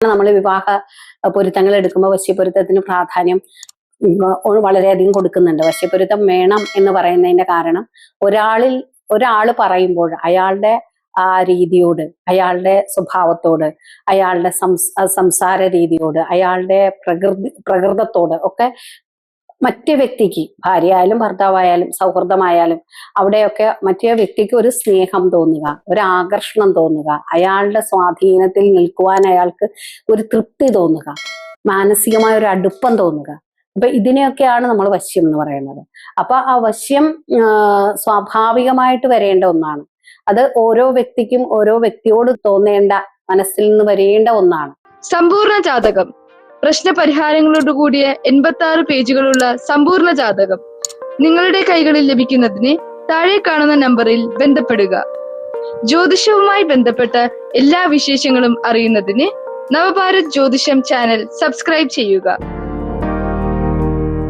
നമ്മൾ വിവാഹ പൊരുത്തങ്ങൾ എടുക്കുമ്പോൾ വശ്യപൊരുത്തത്തിന് പ്രാധാന്യം വളരെയധികം കൊടുക്കുന്നുണ്ട്. വശ്യപൊരുത്തം വേണം എന്ന് പറയുന്നതിന്റെ കാരണം ഒരാളിൽ ഒരാൾ പറയുമ്പോൾ അയാളുടെ ആ രീതിയോട് അയാളുടെ സ്വഭാവത്തോട് അയാളുടെ സംസാര രീതിയോട് അയാളുടെ പ്രകൃതി പ്രകൃതത്തോട് ഒക്കെ മറ്റേ വ്യക്തിക്ക് ഭാര്യ ആയാലും ഭർത്താവായാലും സൗഹൃദമായാലും അവിടെയൊക്കെ മറ്റേ വ്യക്തിക്ക് ഒരു സ്നേഹം തോന്നുക ഒരു ആകർഷണം തോന്നുക അയാളുടെ സ്വാധീനത്തിൽ നിൽക്കുവാൻ അയാൾക്ക് ഒരു തൃപ്തി തോന്നുക മാനസികമായ ഒരു അടുപ്പം തോന്നുക. അപ്പൊ ഇതിനെയൊക്കെയാണ് നമ്മൾ വശ്യം എന്ന് പറയുന്നത്. അപ്പൊ ആ വശ്യം സ്വാഭാവികമായിട്ട് വരേണ്ട ഒന്നാണ്. അത് ഓരോ വ്യക്തിക്കും ഓരോ വ്യക്തിയോട് തോന്നേണ്ട മനസ്സിൽ നിന്ന് വരേണ്ട ഒന്നാണ്. സമ്പൂർണ ജാതകം. പ്രശ്ന പരിഹാരങ്ങളോട് കൂടിയ എൺപത്തി ആറ് പേജുകളുള്ള സമ്പൂർണ ജാതകം നിങ്ങളുടെ കൈകളിൽ ലഭിക്കുന്നതിന് താഴെ കാണുന്ന നമ്പറിൽ ബന്ധപ്പെടുക. ജ്യോതിഷവുമായി ബന്ധപ്പെട്ട എല്ലാ വിശേഷങ്ങളും അറിയുന്നതിന് നവഭാരത് ജ്യോതിഷം ചാനൽ സബ്സ്ക്രൈബ് ചെയ്യുക.